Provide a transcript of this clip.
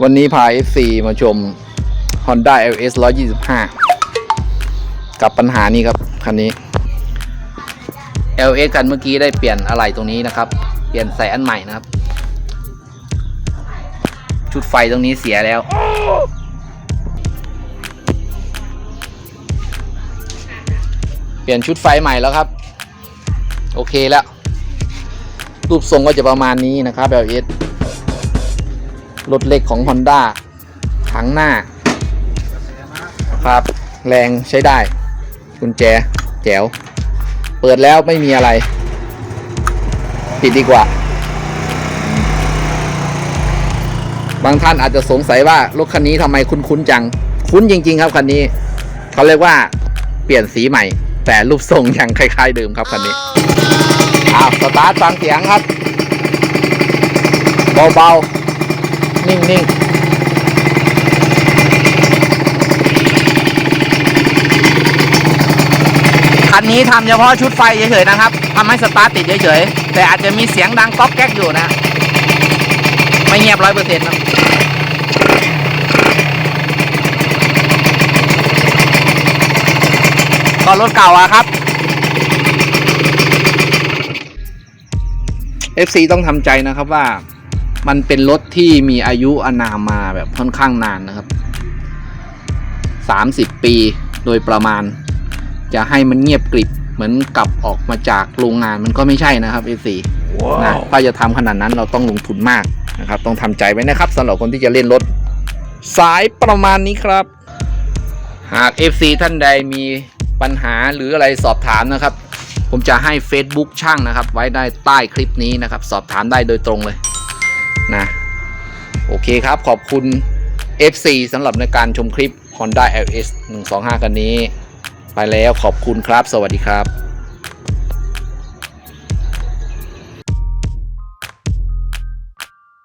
วันนี้พา FC มาชม Honda LS 125 กับปัญหานี้ครับ คันนี้ LS กันเมื่อกี้ได้เปลี่ยนอะไรตรงนี้นะครับ เปลี่ยนใส่อันใหม่นะครับ ชุดไฟตรงนี้เสียแล้ว เปลี่ยนชุดไฟใหม่แล้วครับ โอเคแล้ว รูปทรงก็จะประมาณนี้นะครับ LS รถเล็กของ Honda ถังหน้าครับ แรงใช้ได้ กุญแจ แจ๋ว เปิดแล้วไม่มีอะไร ปิดดีกว่า บางท่านอาจจะสงสัยว่ารถคันนี้ทำไมคุ้นๆจัง คุ้นจริง ๆ ครับคันนี้ เขาเรียกว่าเปลี่ยนสีใหม่ แต่รูปทรงยังคล้าย ๆ เดิมครับคันนี้อ้าวสตาร์ทฟังเสียงครับ เบาๆ นิ่งคันนี้ทำเฉพาะชุดไฟเฉยๆนะครับทำให้สตาร์ทติดเฉยๆแต่อาจจะมีเสียงดังก๊อกแก๊กอยู่นะ ไม่เงียบร้อยเปอร์เซ็นต์ครับก็รถเก่าอะครับ FC ต้องทำใจนะครับว่า มันเป็นรถที่มีอายุอานามมาแบบค่อนข้างนานนะครับ 30 ปีโดยประมาณ จะให้มันเงียบกริบเหมือนกลับออกมาจากโรงงานมันก็ไม่ใช่นะครับ FC นะถ้าจะทำขนาดนั้นเราต้องลงทุนมากนะครับ ต้องทำใจไว้นะครับสำหรับคนที่จะเล่นรถ สายประมาณนี้ครับ หาก FC ท่านใดมีปัญหาหรืออะไรสอบถามนะครับ ผมจะให้ Facebook ช่างนะครับ ไว้ได้ใต้คลิปนี้นะครับ สอบถามได้โดยตรงเลย นะโอเคครับขอบคุณ FC สำหรับในการชมคลิป Honda LS 125กันนี้ ไปแล้วขอบคุณครับ สวัสดีครับ